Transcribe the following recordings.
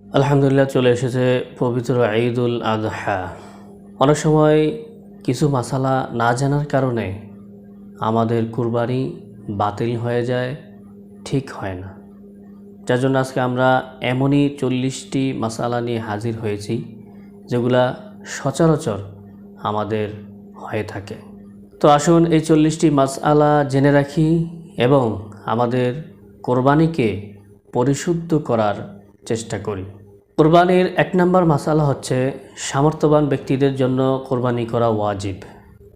আলহামদুলিল্লাহ চলে এসেছে পবিত্র ঈদুল আজহা অনেক সময় কিছু মশালা না জানার কারণে আমাদের কুরবানি বাতিল হয়ে যায়, ঠিক হয় না। যার জন্য আজকে আমরা এমনই চল্লিশটি মশালা নিয়ে হাজির হয়েছি, যেগুলা সচরাচর আমাদের হয়ে থাকে। তো আসুন এই চল্লিশটি মাসআলা জেনে রাখি এবং আমাদের কোরবানিকে পরিশুদ্ধ করার চেষ্টা করি। কোরবানির এক নম্বর মাসালা হচ্ছে, সামর্থ্যবান ব্যক্তিদের জন্য কোরবানি করা ওয়াজিব।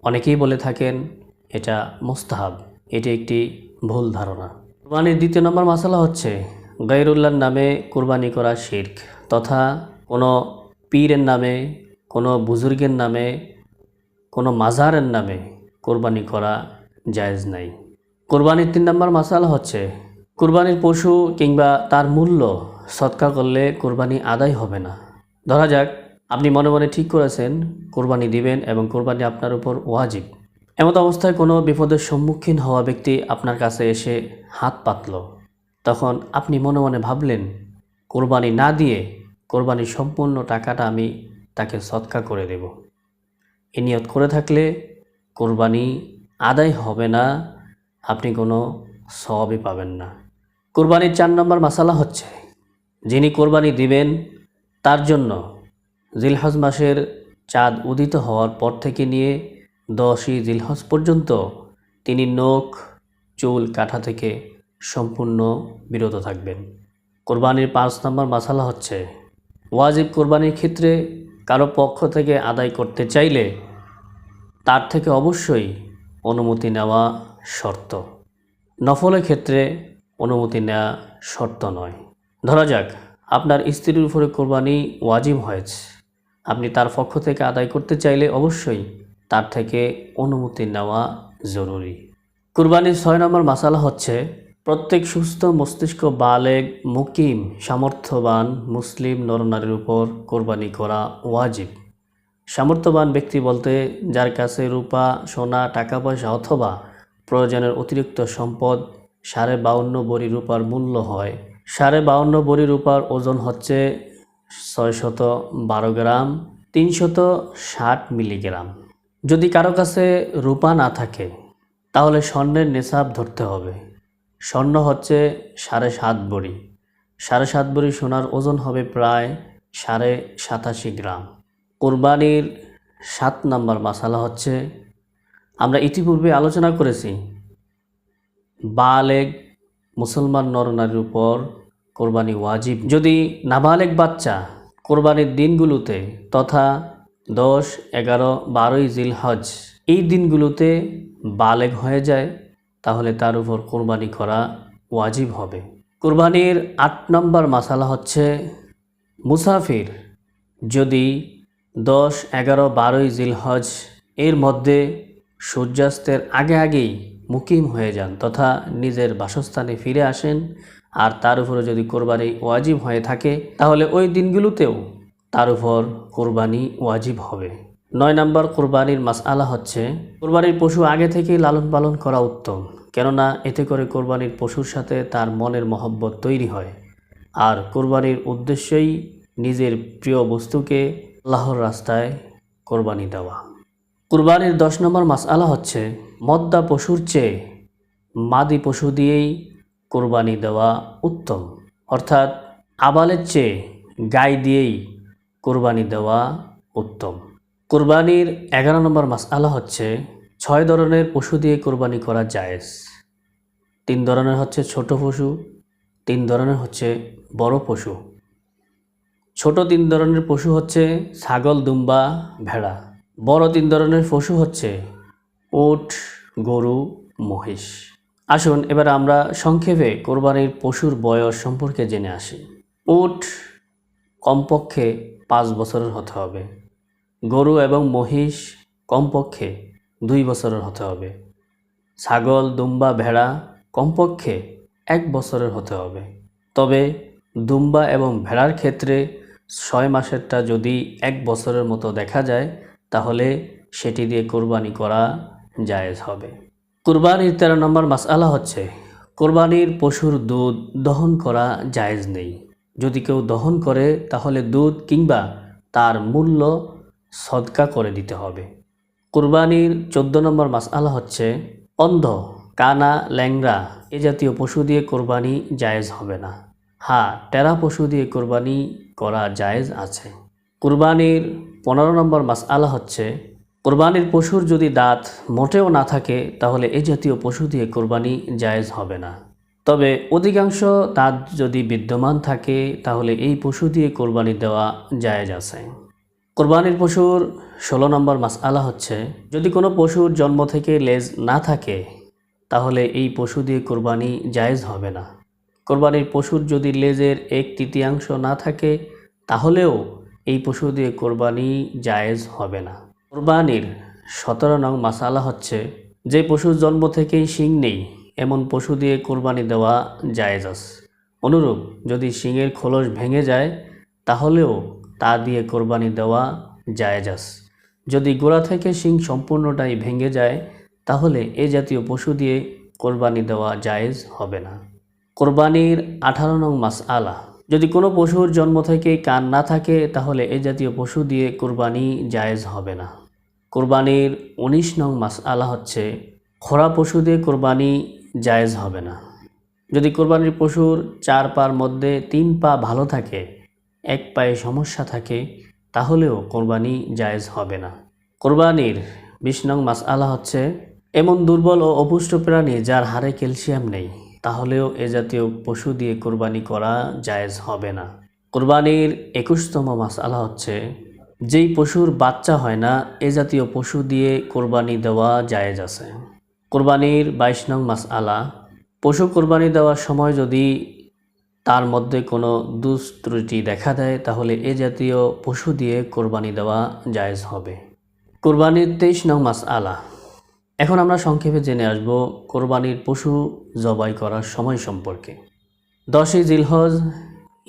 অনেকেই বলে থাকেন, এটা মোস্তাহাব, এটি একটি ভুল ধারণা। কোরবানির দ্বিতীয় নম্বর মাসালা হচ্ছে গাইরুল্লাহর নামে কোরবানি করা শির্ক তথা কোনো পীরের নামে, কোনো বুজুর্গের নামে, কোনো মাজারের নামে কোরবানি করা জায়েজ নাই। কোরবানির তিন নম্বর মাসালা হচ্ছে, কোরবানির পশু কিংবা তার মূল্য সৎকা করলে কোরবানি আদায় হবে না। ধরা যাক, আপনি মনে মনে ঠিক করেছেন, কোরবানি দিবেন এবং কোরবানি আপনার উপর ওয়াজিব। এমত অবস্থায় কোনো বিপদের সম্মুখীন হওয়া ব্যক্তি আপনার কাছে এসে হাত পাতল। তখন আপনি মনে মনে ভাবলেন, কোরবানি না দিয়ে কোরবানির সম্পূর্ণ টাকাটা আমি তাকে সৎকা করে দেব। এ নিয়ত করে থাকলে কোরবানি আদায় হবে না, আপনি কোনো সবই পাবেন না। কোরবানির চার নম্বর মশালা হচ্ছে যিনি কোরবানি দিবেন, তার জন্য জিলহজ মাসের চাঁদ উদিত হওয়ার পর থেকে নিয়ে দশই জিলহজ পর্যন্ত তিনি নখ, চুল কাঠা থেকে সম্পূর্ণ বিরত থাকবেন। কোরবানির পাঁচ নম্বর মশালা হচ্ছে, ওয়াজিব কোরবানির ক্ষেত্রে কারও পক্ষ থেকে আদায় করতে চাইলে তার থেকে অবশ্যই অনুমতি নেওয়া শর্ত। নফলের ক্ষেত্রে অনুমতি নেওয়া শর্ত নয়। ধরা যাক, আপনার স্ত্রীর উপরে কোরবানি ওয়াজিব হয়েছে। আপনি তার পক্ষ থেকে আদায় করতে চাইলে অবশ্যই তার থেকে অনুমতি নেওয়া জরুরি। কুরবানির ছয় নম্বর মাসালা হচ্ছে, প্রত্যেক সুস্থ মস্তিষ্ক বালেগ মুকিম, সামর্থ্যবান মুসলিম নরনারীর উপর কোরবানি করা ওয়াজিব। সামর্থ্যবান ব্যক্তি বলতে যার কাছে রূপা, সোনা, টাকা পয়সা অথবা প্রয়োজনের অতিরিক্ত সম্পদ, সাড়ে বাউন্ন বড়ি রূপার মূল্য হয় সাড়ে বাউন্ন বড়ি রূপার ওজন হচ্ছে ছয়শত বারো গ্রাম, তিনশত ষাট মিলিগ্রাম। যদি কারও কাছে রূপা না থাকে, তাহলে স্বর্ণের নেশাব ধরতে হবে। স্বর্ণ হচ্ছে সাড়ে সাত বড়ি। সাড়ে সাত বড়ি সোনার ওজন হবে প্রায় সাড়ে সাতাশি গ্রাম। কোরবানির সাত নম্বর মশালা হচ্ছে, আমরা ইতিপূর্বে আলোচনা করেছি, বালেগ মুসলমান নরনারীর উপর কোরবানি ওয়াজিব। যদি নাবালেক বাচ্চা কোরবানির দিনগুলোতে তথা দশ, এগারো, বারোই জিলহজ এই দিনগুলোতে বালেগ হয়ে যায়, তাহলে তার উপর কোরবানি করা ওয়াজিব হবে। কোরবানির আট নম্বর মশালা হচ্ছে মুসাফির। যদি দশ, এগারো, বারোই জিলহজ এর মধ্যে সূর্যাস্তের আগে আগেই মুকিম হয়ে যান তথা নিজের বাসস্থানে ফিরে আসেন। আর তার উপরে যদি কোরবানি ওয়াজিব হয়ে থাকে, তাহলে ওই দিনগুলোতেও তার উপর কোরবানি ওয়াজিব হবে। নয় নম্বর কোরবানির মাসআলা হচ্ছে, কোরবানির পশু আগে থেকেই লালন পালন করা উত্তম, কেননা এতে করে কোরবানির পশুর সাথে তার মনের মহব্বত তৈরি হয়। আর কোরবানির উদ্দেশ্যই নিজের প্রিয় বস্তুকে আল্লাহর রাস্তায় কোরবানি দেওয়া। কোরবানির দশ নম্বর মাসআলা হচ্ছে মদ্দা পশুর চেয়ে মাদি পশু দিয়েই কোরবানি দেওয়া উত্তম। অর্থাৎ আবালের চেয়ে গাই দিয়েই কোরবানি দেওয়া উত্তম। কোরবানির এগারো নম্বর মাসআলা হচ্ছে ছয় ধরনের পশু দিয়ে কোরবানি করা জায়েজ। তিন ধরনের হচ্ছে ছোট পশু, তিন ধরনের হচ্ছে বড় পশু। ছোট তিন ধরনের পশু হচ্ছে ছাগল, দুম্বা, ভেড়া। বড় তিন ধরনের পশু হচ্ছে উট গরু, মহিষ। আসুন, এবার আমরা সংক্ষেপে কোরবানির পশুর বয়স সম্পর্কে জেনে আসি। উট কমপক্ষে পাঁচ বছরের হতে হবে। গরু এবং মহিষ কমপক্ষে দুই বছরের হতে হবে। ছাগল, দুম্বা, ভেড়া কমপক্ষে এক বছরের হতে হবে। তবে দুম্বা এবং ভেড়ার ক্ষেত্রে ছয় মাসেরটা যদি এক বছরের মতো দেখা যায়, তাহলে সেটি দিয়ে কোরবানি করা জায়েজ হবে। কোরবানির তেরো নম্বর মাসআলা হচ্ছে, কোরবানির পশুর দুধ দহন করা জায়েজ নেই। যদি কেউ দহন করে, তাহলে দুধ কিংবা তার মূল্য সদকা করে দিতে হবে। কুরবানির চোদ্দ নম্বর মাসআলা হচ্ছে, অন্ধ, কানা ল্যাংরা এ জাতীয় পশু দিয়ে কোরবানি জায়েজ হবে না। হ্যাঁ টেরা পশু দিয়ে কোরবানি করা জায়েজ আছে। কুরবানির পনেরো নম্বর মাসআলা হচ্ছে কোরবানির পশুর যদি দাঁত মোটেও না থাকে, তাহলে এ জাতীয় পশু দিয়ে কোরবানি জায়েজ হবে না। তবে অধিকাংশ দাঁত যদি বিদ্যমান থাকে, তাহলে এই পশু দিয়ে কোরবানি দেওয়া জায়েজ আছে। কোরবানির পশুর ষোলো নম্বর মাসআলা হচ্ছে, যদি কোনো পশুর জন্ম থেকে লেজ না থাকে, তাহলে এই পশু দিয়ে কোরবানি জায়েজ হবে না। কোরবানির পশুর যদি লেজের এক তৃতীয়াংশ না থাকে, তাহলেও এই পশু দিয়ে কোরবানি জায়েজ হবে না। কোরবানির সতেরো নং মাসালা হচ্ছে, যে পশুর জন্ম থেকেই শিং নেই, এমন পশু দিয়ে কোরবানি দেওয়া জায়েজ অনুরূপ, যদি শিংয়ের খোলস ভেঙে যায়, তাহলেও তা দিয়ে কোরবানি দেওয়া জায়েজ যদি গোড়া থেকে শিং সম্পূর্ণটাই ভেঙে যায়, তাহলে এ জাতীয় পশু দিয়ে কোরবানি দেওয়া জায়েজ হবে না। কোরবানির আঠারো নং মাস আলা যদি কোনো পশুর জন্ম থেকে কান না থাকে, তাহলে এ জাতীয় পশু দিয়ে কোরবানি জায়েজ হবে না। কোরবানির উনিশ নং মাস আলা হচ্ছে খোরা পশু দিয়ে কোরবানি জায়েজ হবে না। যদি কোরবানির পশুর চার পার মধ্যে তিন পা ভালো থাকে, এক পায়ে সমস্যা থাকে, তাহলেও কোরবানি জায়েজ হবে না। কোরবানির বিশ নং মাস আলা হচ্ছে, এমন দুর্বল ও অপুষ্ট প্রাণী যার হাড়ে ক্যালসিয়াম নেই, তাহলেও এ জাতীয় পশু দিয়ে কোরবানি করা জায়েজ হবে না। কোরবানির একুশতম মাস আলা হচ্ছে যেই পশুর বাচ্চা হয় না, এ জাতীয় পশু দিয়ে কোরবানি দেওয়া জায়েজ আছে। কোরবানির বাইশ নং মাস আলা পশু কোরবানি দেওয়ার সময় যদি তার মধ্যে কোনো দুষ্ত্রুটি দেখা দেয়, তাহলে এ জাতীয় পশু দিয়ে কোরবানি দেওয়া জায়েজ হবে। কোরবানির তেইশ নং মাস আলা এখন আমরা সংক্ষেপে জেনে আসব কোরবানির পশু জবাই করার সময় সম্পর্কে। দশই জিলহজ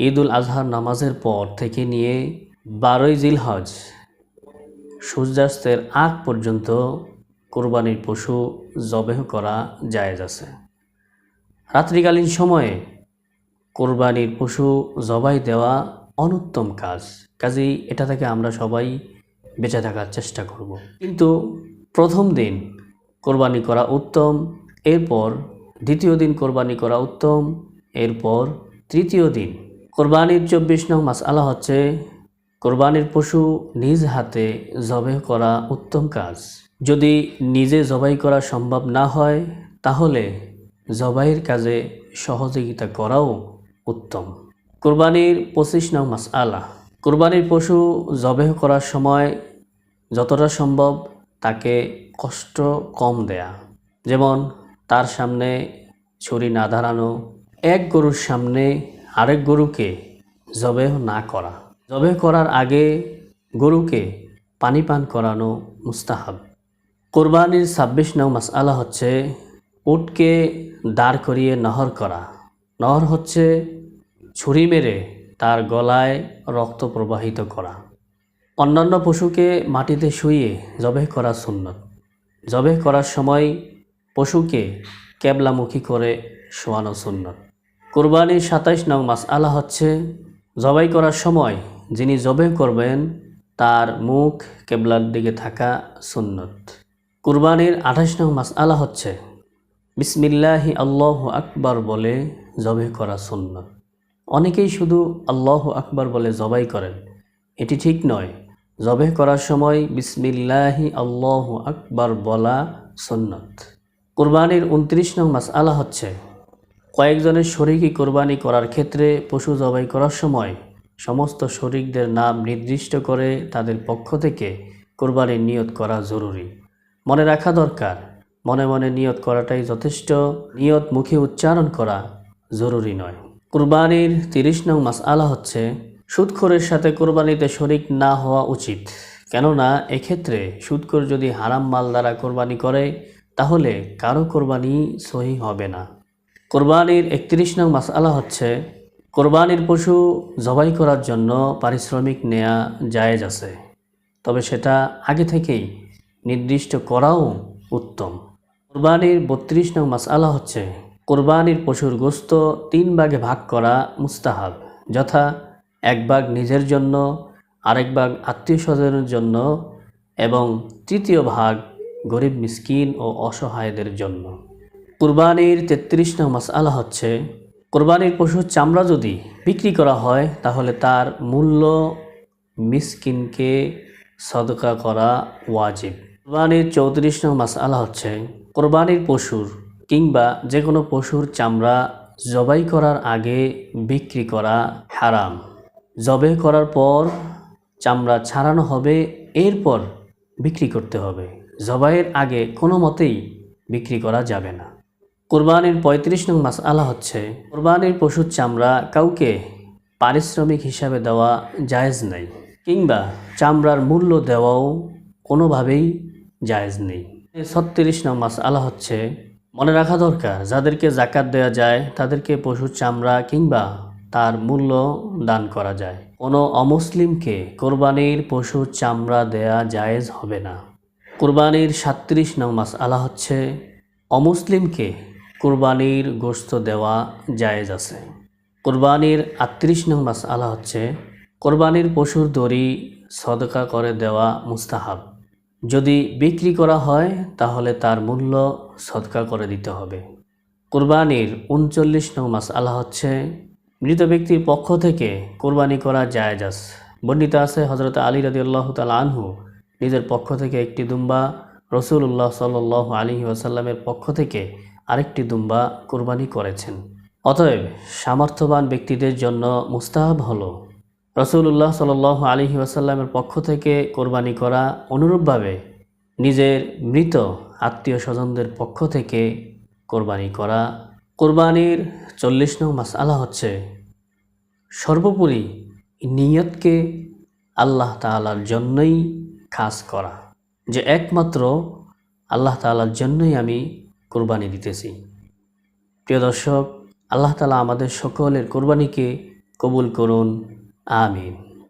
ঈদুল আজহার নামাজের পর থেকে নিয়ে বারোই জিল হজ সূর্যাস্তের আগ পর্যন্ত কোরবানির পশু জবেহ করা জায়েজ আছে রাত্রিকালীন সময়ে কোরবানির পশু জবাই দেওয়া অনুত্তম কাজ, কাজেই এটা থেকে আমরা সবাই বেঁচে থাকার চেষ্টা করব। কিন্তু প্রথম দিন কোরবানি করা উত্তম, এরপর দ্বিতীয় দিন কোরবানি করা উত্তম, এরপর তৃতীয় দিন কোরবানির চব্বিশ নং মাস আলা হচ্ছে কোরবানির পশু নিজ হাতে জবাই করা উত্তম কাজ। যদি নিজে জবাই করা সম্ভব না হয়, তাহলে জবাইয়ের কাজে সহযোগিতা করাও উত্তম। কোরবানির পঁচিশ নং মাস আলা কোরবানির পশু জবেহ করার সময় যতটা সম্ভব তাকে কষ্ট কম দেয়া। যেমন, তার সামনে ছুরি না দাঁড়ানো, এক গরুর সামনে আরেক গরুকে জবেহ না করা। জবেহ করার আগে গরুকে পানি পান করানো মুস্তাহাব। কোরবানির ছাব্বিশ নং মাসআলা হচ্ছে উটকে দাঁড় করিয়ে নহর করা। নহর হচ্ছে ছুরি মেরে তার গলায় রক্ত প্রবাহিত করা। অন্যান্য পশুকে মাটিতে শুইয়ে জবেহ করা সুন্নত। জবেহ করার সময় পশুকে ক্যাবলামুখী করে শোয়ানো সুন্নত। কোরবানির সাতাইশ নং মাস আলা হচ্ছে জবাই করার সময় যিনি জবে করবেন, তার মুখ কেবলার দিকে থাকা সুন্নত। কুরবানির আঠাশ নং মাস আলা হচ্ছে, বিসমিল্লাহি আল্লাহ আকবার বলে জবে করা সুন্নত। অনেকেই শুধু আল্লাহ আকবার বলে জবাই করেন। এটি ঠিক নয় জবে করার সময় বিসমিল্লাহি আল্লাহ আকবার বলা সুন্নত। কুরবানির উনত্রিশ নং মাস আলা হচ্ছে, কয়েকজনের শরিকি কোরবানি করার ক্ষেত্রে পশু জবাই করার সময় সমস্ত শরিকদের নাম নির্দিষ্ট করে তাদের পক্ষ থেকে কোরবানির নিয়ত করা জরুরি। মনে রাখা দরকার, মনে মনে নিয়ত করাটাই যথেষ্ট, নিয়ত মুখে উচ্চারণ করা জরুরি নয়। কুরবানির তিরিশ নং মাস আলা হচ্ছে, সুদখোরের সাথে কোরবানিতে শরিক না হওয়া উচিত। কেননা, এক্ষেত্রে সুদখোর যদি হারাম মাল দ্বারা কোরবানি করে, তাহলে কারও কোরবানি সহি হবে না। কোরবানির একত্রিশ নং মাসআলা হচ্ছে কোরবানির পশু জবাই করার জন্য পারিশ্রমিক নেয়া জায়েজ আছে, তবে সেটা আগে থেকেই নির্দিষ্ট করাও উত্তম। কোরবানির বত্রিশ নং মাসআলা হচ্ছে, কোরবানির পশুর গোস্ত তিন ভাগে ভাগ করা মুস্তাহাব, যথা এক ভাগ নিজের জন্য, আরেক ভাগ আত্মীয় স্বজনের জন্য এবং তৃতীয় ভাগ গরিব মিসকিন ও অসহায়দের জন্য। কুরবানির তেত্রিশ নং মাসআলা হচ্ছে কোরবানির পশুর চামড়া যদি বিক্রি করা হয়, তাহলে তার মূল্য মিসকিনকে সদকা করা ওয়াজিব। কোরবানির চৌত্রিশ নং মাসআলা হচ্ছে কোরবানির পশুর কিংবা যে কোনো পশুর চামড়া জবাই করার আগে বিক্রি করা হারাম। জবে করার পর চামড়া ছাড়ানো হবে, এরপর বিক্রি করতে হবে। জবাইয়ের আগে কোনো মতেই বিক্রি করা যাবে না। কোরবানির পঁয়ত্রিশ নং মাস আলা হচ্ছে, কোরবানির পশুর চামড়া কাউকে পারিশ্রমিক হিসাবে দেওয়া জায়েজ নেই, কিংবা চামড়ার মূল্য দেওয়াও কোনোভাবেই জায়েজ নেই। ছত্রিশ নং মাস আলা হচ্ছে, মনে রাখা দরকার, যাদেরকে জাকাত দেওয়া যায়, তাদেরকে পশুর চামড়া কিংবা তার মূল্য দান করা যায়। কোনো অমুসলিমকে কোরবানির পশুর চামড়া দেয়া জায়েজ হবে না। কোরবানির সাত্রিশ নং মাস আলা হচ্ছে, অমুসলিমকে কোরবানির গোস্ত দেওয়া জায়েজ আছে। কোরবানির আটত্রিশ নং মাস আলা হচ্ছে, কোরবানির পশুর দড়ি সদকা করে দেওয়া মুস্তাহাব। যদি বিক্রি করা হয়, তাহলে তার মূল্য সদকা করে দিতে হবে। কোরবানির উনচল্লিশ নং মাস আলা হচ্ছে, মৃত ব্যক্তির পক্ষ থেকে কোরবানি করা জায়েজ আছে। বর্ণিত আছে হজরত আলী রাদি আল্লাহ আনহু নিজের পক্ষ থেকে একটি দুম্বা রসুল্লাহ সাল আলী ওয়াসাল্লামের পক্ষ থেকে আরেকটি দুম্বা কোরবানি করেছেন। অতএব সামর্থ্যবান ব্যক্তিদের জন্য মুস্তাহাব হলো। রসুল্লাহ সাল আলী ওয়াসাল্লামের পক্ষ থেকে কোরবানি করা অনুরূপভাবে নিজের মৃত আত্মীয় স্বজনদের পক্ষ থেকে কোরবানি করা। কোরবানির চল্লিশ নং মাসআলা হচ্ছে সর্বোপরি নিয়তকে আল্লাহ তাআলার জন্যই খাস করা। যে একমাত্র আল্লাহ তাআলার জন্যই আমি কোরবানি দিতেছি। প্রিয় দর্শক আল্লাহ তালা আমাদের সকলের কোরবানিকে কবুল করুন। আমিন।